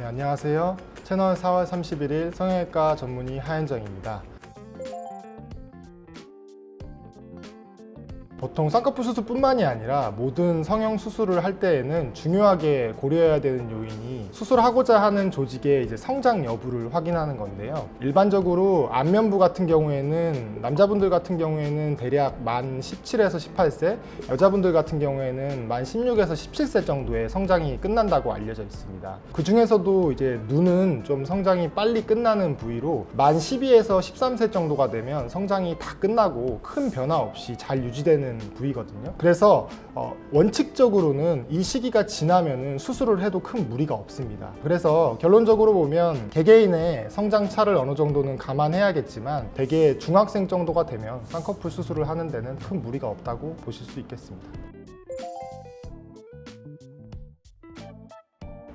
네, 안녕하세요. 채널 4월 31일 성형외과 전문의 하현정입니다. 보통 쌍꺼풀 수술뿐만이 아니라 모든 성형 수술을 할 때에는 중요하게 고려해야 되는 요인이 수술하고자 하는 조직의 이제 성장 여부를 확인하는 건데요. 일반적으로 안면부 같은 경우에는 남자분들 같은 경우에는 대략 만 17에서 18세, 여자분들 같은 경우에는 만 16에서 17세 정도의 성장이 끝난다고 알려져 있습니다. 그 중에서도 이제 눈은 좀 성장이 빨리 끝나는 부위로 만 12에서 13세 정도가 되면 성장이 다 끝나고 큰 변화 없이 잘 유지되는 부위거든요. 그래서 어, 원칙적으로는 이 시기가 지나면은 수술을 해도 큰 무리가 없습니다. 그래서 결론적으로 보면 개개인의 성장 차를 어느 정도는 감안해야겠지만 대개 중학생 정도가 되면 쌍꺼풀 수술을 하는 데는 큰 무리가 없다고 보실 수 있겠습니다.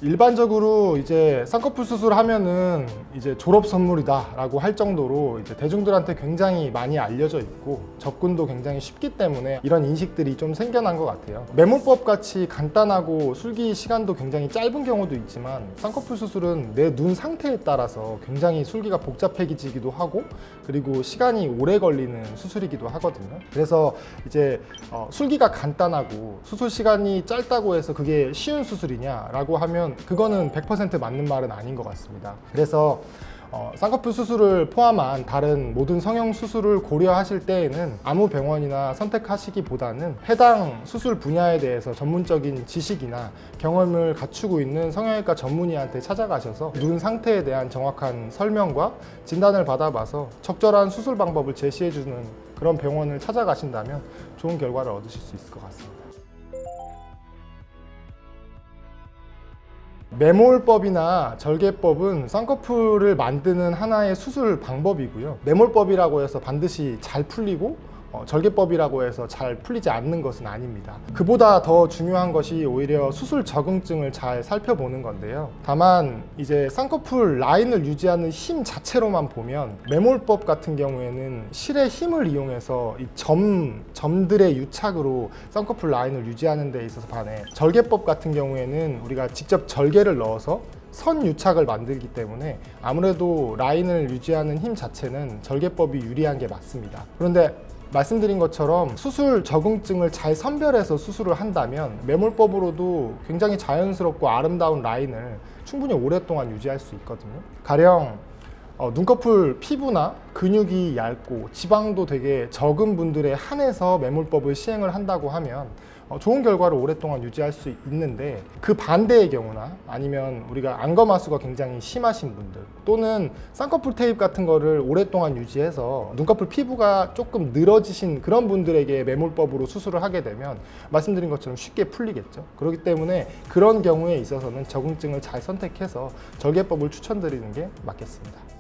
일반적으로 이제 쌍꺼풀 수술하면은 이제 졸업 선물이다라고 할 정도로 이제 대중들한테 굉장히 많이 알려져 있고 접근도 굉장히 쉽기 때문에 이런 인식들이 좀 생겨난 것 같아요. 메모법 같이 간단하고 술기 시간도 굉장히 짧은 경우도 있지만 쌍꺼풀 수술은 내 눈 상태에 따라서 굉장히 술기가 복잡해지기도 하고 그리고 시간이 오래 걸리는 수술이기도 하거든요. 그래서 이제 어, 술기가 간단하고 수술 시간이 짧다고 해서 그게 쉬운 수술이냐라고 하면 그거는 100% 맞는 말은 아닌 것 같습니다. 그래서 어, 쌍꺼풀 수술을 포함한 다른 모든 성형 수술을 고려하실 때에는 아무 병원이나 선택하시기보다는 해당 수술 분야에 대해서 전문적인 지식이나 경험을 갖추고 있는 성형외과 전문의한테 찾아가셔서 눈 상태에 대한 정확한 설명과 진단을 받아봐서 적절한 수술 방법을 제시해주는 그런 병원을 찾아가신다면 좋은 결과를 얻으실 수 있을 것 같습니다. 매몰법이나 절개법은 쌍꺼풀을 만드는 하나의 수술 방법이고요. 매몰법이라고 해서 반드시 잘 풀리고 어, 절개법이라고 해서 잘 풀리지 않는 것은 아닙니다. 그보다 더 중요한 것이 오히려 수술 적응증을 잘 살펴보는 건데요. 다만 이제 쌍꺼풀 라인을 유지하는 힘 자체로만 보면 매몰법 같은 경우에는 실의 힘을 이용해서 이 점, 점들의 유착으로 쌍꺼풀 라인을 유지하는 데 있어서 반해 절개법 같은 경우에는 우리가 직접 절개를 넣어서 선 유착을 만들기 때문에 아무래도 라인을 유지하는 힘 자체는 절개법이 유리한 게 맞습니다. 그런데 말씀드린 것처럼 수술 적응증을 잘 선별해서 수술을 한다면 매몰법으로도 굉장히 자연스럽고 아름다운 라인을 충분히 오랫동안 유지할 수 있거든요. 가령 어, 눈꺼풀 피부나 근육이 얇고 지방도 되게 적은 분들에 한해서 매몰법을 시행을 한다고 하면 어, 좋은 결과를 오랫동안 유지할 수 있는데 그 반대의 경우나 아니면 우리가 안검하수가 굉장히 심하신 분들 또는 쌍꺼풀 테이프 같은 거를 오랫동안 유지해서 눈꺼풀 피부가 조금 늘어지신 그런 분들에게 매몰법으로 수술을 하게 되면 말씀드린 것처럼 쉽게 풀리겠죠. 그렇기 때문에 그런 경우에 있어서는 적응증을 잘 선택해서 절개법을 추천드리는 게 맞겠습니다.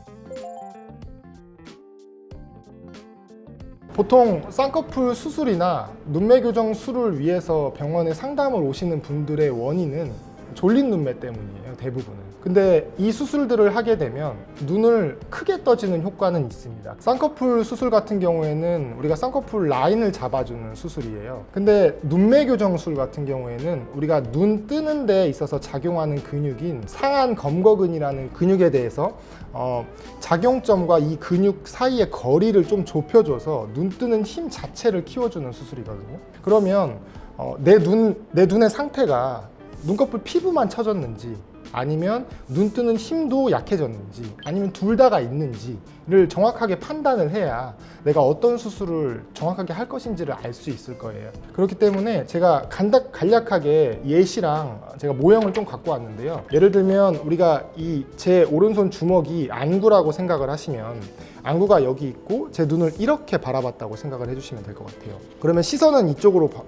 보통 쌍꺼풀 수술이나 눈매 교정 수를 위해서 병원에 상담을 오시는 분들의 원인은 졸린 눈매 때문이에요 대부분은 근데 이 수술들을 하게 되면 눈을 크게 떠지는 효과는 있습니다. 쌍꺼풀 수술 같은 경우에는 우리가 쌍꺼풀 라인을 잡아주는 수술이에요. 근데 눈매 교정술 같은 경우에는 우리가 눈 뜨는 데 있어서 작용하는 근육인 상안 검거근이라는 근육에 대해서 어, 작용점과 이 근육 사이의 거리를 좀 좁혀줘서 눈 뜨는 힘 자체를 키워주는 수술이거든요. 그러면 어, 내 눈, 내 눈의 상태가 눈꺼풀 피부만 처졌는지 아니면 눈 뜨는 힘도 약해졌는지 아니면 둘 다가 있는지를 정확하게 판단을 해야 내가 어떤 수술을 정확하게 할 것인지를 알 수 있을 거예요. 그렇기 때문에 제가 간략, 간략하게 예시랑 제가 모형을 좀 갖고 왔는데요. 예를 들면 우리가 이 제 오른손 주먹이 안구라고 생각을 하시면 안구가 여기 있고 제 눈을 이렇게 바라봤다고 생각을 해주시면 될 것 같아요. 그러면 시선은 이쪽으로 봐-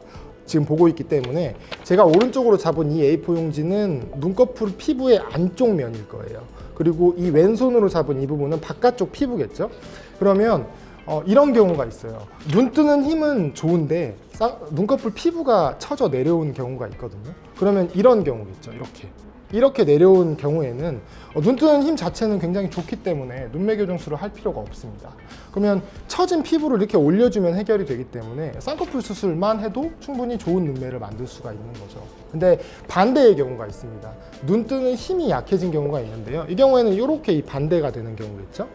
지금 보고 있기 때문에 제가 오른쪽으로 잡은 이 A4 용지는 눈꺼풀 피부의 안쪽 면일 거예요. 그리고 이 왼손으로 잡은 이 부분은 바깥쪽 피부겠죠. 그러면 어, 이런 경우가 있어요. 눈 뜨는 힘은 좋은데 쌍- 눈꺼풀 피부가 처져 내려온 경우가 있거든요. 그러면 이런 경우겠죠. 이렇게 이렇게 내려온 경우에는 어, 눈 뜨는 힘 자체는 굉장히 좋기 때문에 눈매 교정술을 할 필요가 없습니다. 그러면 처진 피부를 이렇게 올려주면 해결이 되기 때문에 쌍꺼풀 수술만 해도 충분히 좋은 눈매를 만들 수가 있는 거죠. 근데 반대의 경우가 있습니다. 눈 뜨는 힘이 약해진 경우가 있는데요. 이 경우에는 이렇게 이 반대가 되는 경우겠죠.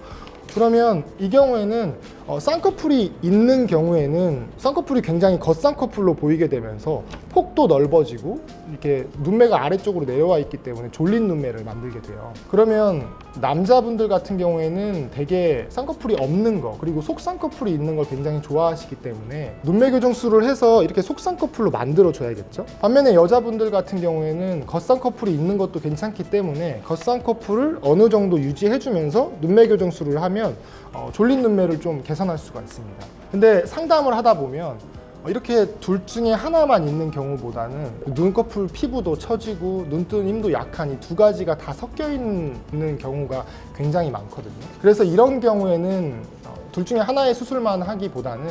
그러면 이 경우에는 어, 쌍꺼풀이 있는 경우에는 쌍꺼풀이 굉장히 겉쌍꺼풀로 보이게 되면서 폭도 넓어지고 이렇게 눈매가 아래쪽으로 내려와 있기 때문에 졸린 눈매를 만들게 돼요. 그러면 남자분들 같은 경우에는 되게 쌍꺼풀이 없는 거 그리고 속쌍꺼풀이 있는 걸 굉장히 좋아하시기 때문에 눈매 교정술을 해서 이렇게 속쌍꺼풀로 만들어 줘야겠죠. 반면에 여자분들 같은 경우에는 겉쌍꺼풀이 있는 것도 괜찮기 때문에 겉쌍꺼풀을 어느 정도 유지해 주면서 눈매 교정술을 하면 어, 졸린 눈매를 좀 개선할 수가 있습니다. 근데 상담을 하다 보면 어, 이렇게 둘 중에 하나만 있는 경우보다는 눈꺼풀 피부도 처지고 눈뜨는 힘도 약한 이 두 가지가 다 섞여 있는 경우가 굉장히 많거든요. 그래서 이런 경우에는 어, 둘 중에 하나의 수술만 하기보다는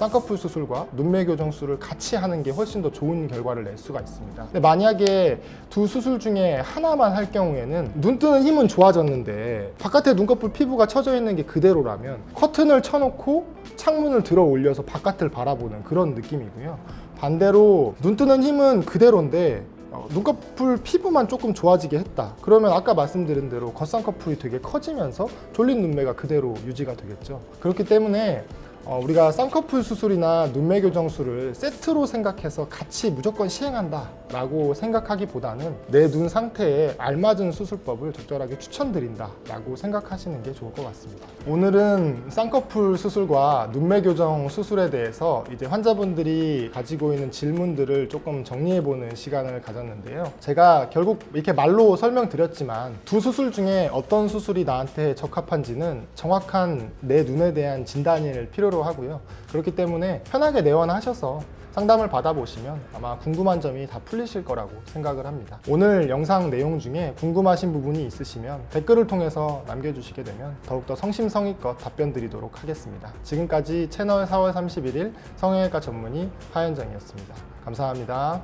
쌍꺼풀 수술과 눈매 교정술을 같이 하는 게 훨씬 더 좋은 결과를 낼 수가 있습니다. 근데 만약에 두 수술 중에 하나만 할 경우에는 눈 뜨는 힘은 좋아졌는데 바깥에 눈꺼풀 피부가 처져 있는 게 그대로라면 커튼을 쳐놓고 창문을 들어 올려서 바깥을 바라보는 그런 느낌이고요. 반대로 눈 뜨는 힘은 그대로인데 어, 눈꺼풀 피부만 조금 좋아지게 했다. 그러면 아까 말씀드린 대로 겉쌍꺼풀이 되게 커지면서 졸린 눈매가 그대로 유지가 되겠죠. 그렇기 때문에 어, 우리가 쌍꺼풀 수술이나 눈매 교정술을 세트로 생각해서 같이 무조건 시행한다 라고 생각하기보다는 내 눈 상태에 알맞은 수술법을 적절하게 추천드린다 라고 생각하시는 게 좋을 것 같습니다. 오늘은 쌍꺼풀 수술과 눈매 교정 수술에 대해서 이제 환자분들이 가지고 있는 질문들을 조금 정리해보는 시간을 가졌는데요. 제가 결국 이렇게 말로 설명드렸지만 두 수술 중에 어떤 수술이 나한테 적합한지는 정확한 내 눈에 대한 진단을 필요로 하고요. 그렇기 때문에 편하게 내원하셔서 상담을 받아보시면 아마 궁금한 점이 다 풀리실 거라고 생각을 합니다. 오늘 영상 내용 중에 궁금하신 부분이 있으시면 댓글을 통해서 남겨주시게 되면 더욱더 성심성의껏 답변 드리도록 하겠습니다. 지금까지 채널 4월 31일 성형외과 전문의 하현정이었습니다. 감사합니다.